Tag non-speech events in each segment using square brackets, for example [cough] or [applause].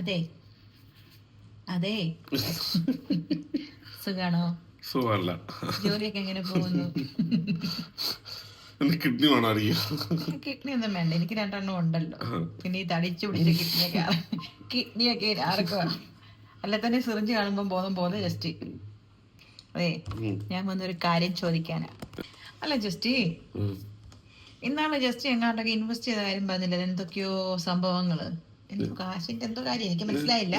അതെ. അതെ. [laughs] സുഖാണോ? സുഖമല്ല. ജോലിയൊക്കെ എങ്ങനെ പോകുന്നു? എന്റെ കിഡ്നി വേണം അറിയാം കിഡ്നി ഒന്നും വേണ്ട. എനിക്ക് രണ്ടെണ്ണം ഉണ്ടല്ലോ. പിന്നെ ഈ തടിച്ചു പിടിച്ച കിഡ്നിയൊക്കെ കിഡ്നിയൊക്കെ ആർക്കും അല്ല തന്നെ സിറിഞ്ച് കാണുമ്പോൾ ബോധം പോലെ ജസ്റ്റ്. അതെ. ഞാൻ വന്നൊരു കാര്യം ചോദിക്കാനാ. അല്ല ജസ്റ്റ്. ഇന്നാണ് ജസ്റ്റ് എങ്ങാണ്ടൊക്കെ ഇൻവെസ്റ്റ് ചെയ്ത കാര്യം പറഞ്ഞില്ല? എന്തൊക്കെയോ സംഭവങ്ങൾ. കാശിന്റെ എന്തോ കാര്യം എനിക്ക് മനസ്സിലായില്ല.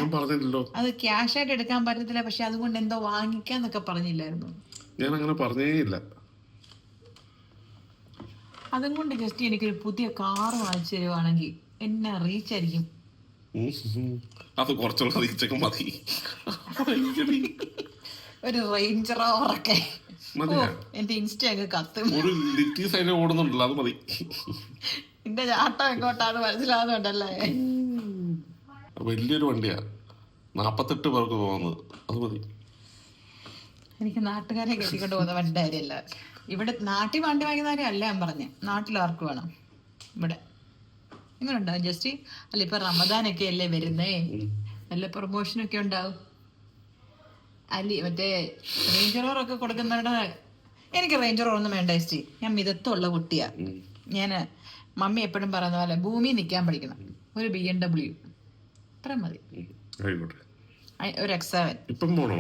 അത് ക്യാഷ് ആയിട്ട് എടുക്കാൻ പറ്റത്തില്ല പക്ഷെ അതുകൊണ്ട് എന്തോ വാങ്ങിക്കാന്നൊക്കെ പറഞ്ഞില്ലായിരുന്നു. ഞാൻ അങ്ങനെ പറഞ്ഞേ ഇല്ല. അതും കൊണ്ട് ജസ്റ്റ് എനിക്കൊരു പുതിയ കാർ വാങ്ങിച്ചു തരുവാണെങ്കിൽ എന്നെ റീച്ച് ആയിരിക്കും. അത് കുറച്ചുള്ള റീച്ചൊക്കെ മതി. [laughs] ഒരു റേഞ്ചർ ഓവറൊക്കെ മതിയാ? എന്റെ ഇൻസ്റ്റ അങ്ങ് കത്തും. ഒരു ലിറ്റി സൈഡ് ഓടുന്നുണ്ടല്ലോ അത് മതി. [laughs] എന്റെ ചാട്ടം എങ്ങോട്ടാണ് മനസ്സിലാവുന്നുണ്ടല്ലേ? [laughs] വലിയൊരു വണ്ടിയാണ്. നാപ്പത്തെട്ട് പേർക്ക് പോകുന്നത് അത് മതി. എനിക്ക് നാട്ടുകാരെ കെട്ടിക്കൊണ്ട് പോകുന്ന വണ്ടി കാര്യമല്ല. ഇവിടെ നാട്ടിൽ വണ്ടി വാങ്ങിക്കുന്നവരെ അല്ല ഞാൻ പറഞ്ഞു. നാട്ടിൽ ആർക്ക് വേണം? ഇവിടെ. ഇങ്ങനെ ഉണ്ടാവും ജസ്റ്റ്? അല്ല ഇപ്പൊ റമദാനൊക്കെ അല്ലേ വരുന്നേ? നല്ല പ്രൊമോഷനൊക്കെ ഉണ്ടാവും? അല്ലി മറ്റേ റേഞ്ച് ഒക്കെ കൊടുക്കുന്നവരുടെ എനിക്ക് റേഞ്ച് ഒന്നും വേണ്ട ജസ്റ്റ്. ഞാൻ മിതത്വമുള്ള കുട്ടിയാ. ഞാൻ മമ്മി എപ്പോഴും പറയുന്ന പോലെ ഭൂമി നിൽക്കാൻ പഠിക്കണം. ഒരു ബി എം ഡബ്ല്യു അത്ര മതി. ആയിക്കോട്ടെ. ഒരു എക്സ് സെവൻ ഇപ്പം പോണോ?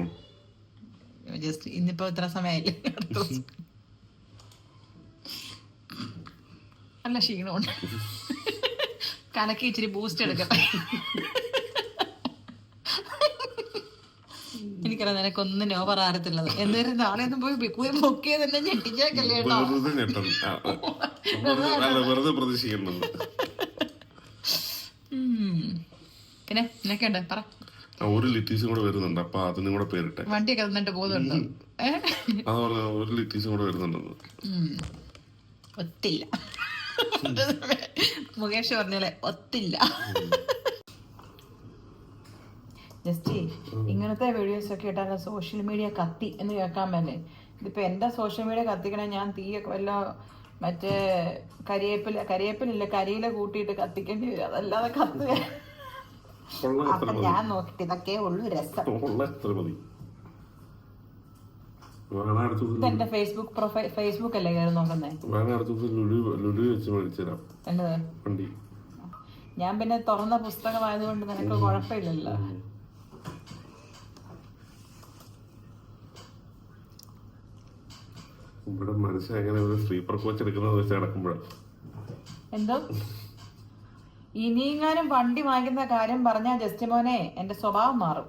ജസ്റ്റ് ഇന്നിപ്പോ ഇത്ര സമയമായില്ലേ. നല്ല ക്ഷീണമുണ്ട്. കലക്കി ഇച്ചിരി ബൂസ്റ്റ് എടുക്കട്ടെ എനിക്കറിയാം നിനക്കൊന്നും നോ ആരത്തില്ലത് എന്തായാലും നാളെ ഒന്നും പോയി പോയി ബുക്ക് ചെയ്തെന്നെ ഞെട്ടിച്ചേക്കല്ലേ കേട്ടോ. വെറുതെ പ്രതീക്ഷിക്കുന്നുണ്ട് പിന്നെ നിനക്കുണ്ട് പറ. ആ, ഒരു ലിറ്റീസും കൂടെ വരുന്നുണ്ട്. അപ്പൊ അതിനും കൂടെ പേരിട്ടെ. വണ്ടിയൊക്കെ തന്നിട്ട് പോകുന്നുണ്ടോ? അത് പറഞ്ഞ ഒരു ലിറ്റീസും കൂടെ വരുന്നുണ്ടെന്ന്. ഉം. ഒത്തില്ല. മുകേഷ് പറഞ്ഞല്ലേ ഒത്തില്ല. ജസ്റ്റ് ഇങ്ങനത്തെ വീഡിയോസ് ഒക്കെ ഇട്ടാൽ സോഷ്യൽ മീഡിയ കത്തി എന്ന് കേൾക്കാൻ പറ്റേ ഇതിപ്പോ എന്താ സോഷ്യൽ മീഡിയ കത്തിക്കണേ? ഞാൻ തീയൊക്കെ വല്ല മറ്റേ കരിയേപ്പില കരിയേപ്പിലില്ല കരിയില കൂട്ടിയിട്ട് കത്തിക്കേണ്ടി വരും. അതല്ലാതെ കത്ത് കൊള്ള എത്ര അപ്പൊ ഞാൻ നോക്കിട്ട് ഇതൊക്കെ ഉള്ളു രസം. മതി. എന്റെ ഫേസ്ബുക്ക് പ്രൊഫൈൽ ഫേസ്ബുക്ക് അല്ലേ കയറി നോക്കുന്നേ? വണ്ടി. ഞാൻ പിന്നെ തുറന്ന പുസ്തകമായതുകൊണ്ട് നിനക്ക് കുഴപ്പമില്ലല്ലോ. ഇവിടെ മനസ്സിലെങ്ങനെ ഒരു സ്ലീപ്പർ കോച്ച് എടുക്കുന്നത് വെച്ച് നടക്കുമ്പോഴാണ് എന്തോ? ഇനിയെങ്ങാനും വണ്ടി വാങ്ങിക്കുന്ന കാര്യം പറഞ്ഞാൽ ജസ്റ്റ് മോനെ എന്റെ സ്വഭാവം മാറും.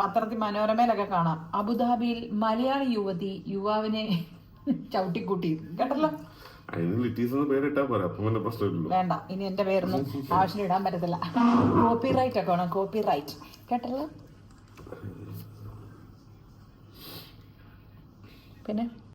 പത്രത്തിൽ മനോരമയിലൊക്കെ കാണാം. അബുദാബിയിൽ മലയാളി യുവതി യുവാവിനെ ചവിട്ടിക്കൂട്ടി. കേട്ടല്ലോ? വേണ്ട. ഇനി എന്റെ പേരൊന്നും ആവശ്യം ഇടാൻ പറ്റത്തില്ല. കോപ്പി റൈറ്റ് ഒക്കെ വേണം. കോപ്പി റൈറ്റ് കേട്ടല്ലോ? പിന്നെ?